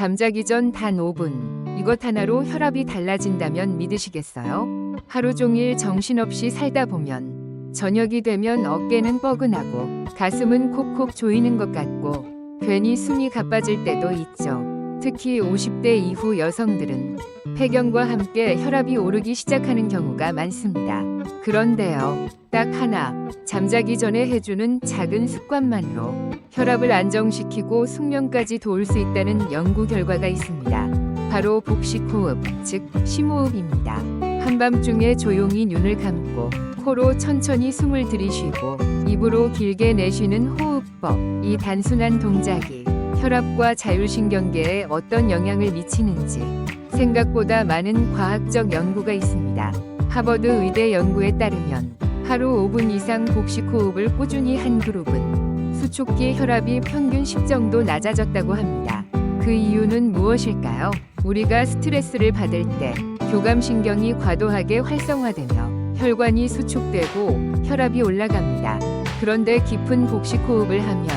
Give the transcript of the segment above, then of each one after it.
잠자기 전 단 5분. 이것 하나로 혈압이 달라진다면 믿으시겠어요? 하루 종일 정신없이 살다 보면 저녁이 되면 어깨는 뻐근하고 가슴은 콕콕 조이는 것 같고 괜히 숨이 가빠질 때도 있죠. 특히 50대 이후 여성들은 폐경과 함께 혈압이 오르기 시작하는 경우가 많습니다. 그런데요, 딱 하나, 잠자기 전에 해주는 작은 습관만으로 혈압을 안정시키고 숙면까지 도울 수 있다는 연구 결과가 있습니다. 바로 복식호흡, 즉 심호흡입니다. 한밤중에 조용히 눈을 감고 코로 천천히 숨을 들이쉬고 입으로 길게 내쉬는 호흡법. 이 단순한 동작이 혈압과 자율신경계에 어떤 영향을 미치는지 생각보다 많은 과학적 연구가 있습니다. 하버드 의대 연구에 따르면 하루 5분 이상 복식 호흡을 꾸준히 한 그룹은 수축기 혈압이 평균 10 정도 낮아졌다고 합니다. 그 이유는 무엇일까요? 우리가 스트레스를 받을 때 교감신경이 과도하게 활성화되며 혈관이 수축되고 혈압이 올라갑니다. 그런데 깊은 복식 호흡을 하면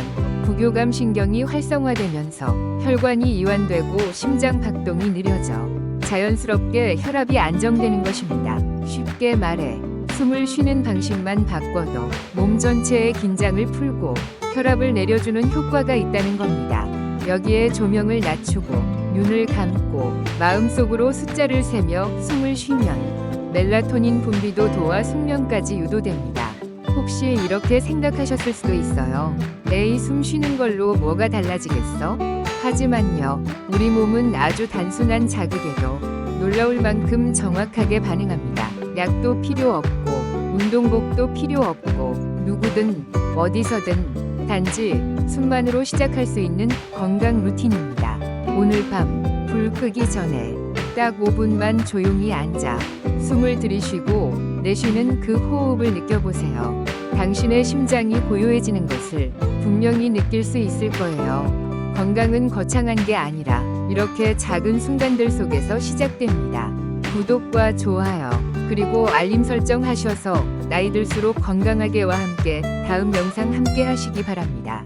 부교감 신경이 활성화되면서 혈관이 이완되고 심장 박동이 느려져 자연스럽게 혈압이 안정되는 것입니다. 쉽게 말해 숨을 쉬는 방식만 바꿔도 몸 전체의 긴장을 풀고 혈압을 내려주는 효과가 있다는 겁니다. 여기에 조명을 낮추고 눈을 감고 마음속으로 숫자를 세며 숨을 쉬면 멜라토닌 분비도 도와 숙면까지 유도됩니다. 혹시 이렇게 생각하셨을 수도 있어요. 에이, 숨 쉬는 걸로 뭐가 달라지겠어? 하지만요, 우리 몸은 아주 단순한 자극에도 놀라울 만큼 정확하게 반응합니다. 약도 필요 없고, 운동복도 필요 없고, 누구든, 어디서든, 단지 숨만으로 시작할 수 있는 건강 루틴입니다. 오늘 밤, 불 끄기 전에 딱 5분만 조용히 앉아 숨을 들이쉬고 내쉬는 그 호흡을 느껴보세요. 당신의 심장이 고요해지는 것을 분명히 느낄 수 있을 거예요. 건강은 거창한 게 아니라 이렇게 작은 순간들 속에서 시작됩니다. 구독과 좋아요, 그리고 알림 설정 하셔서 나이 들수록 건강하게와 함께 다음 영상 함께 하시기 바랍니다.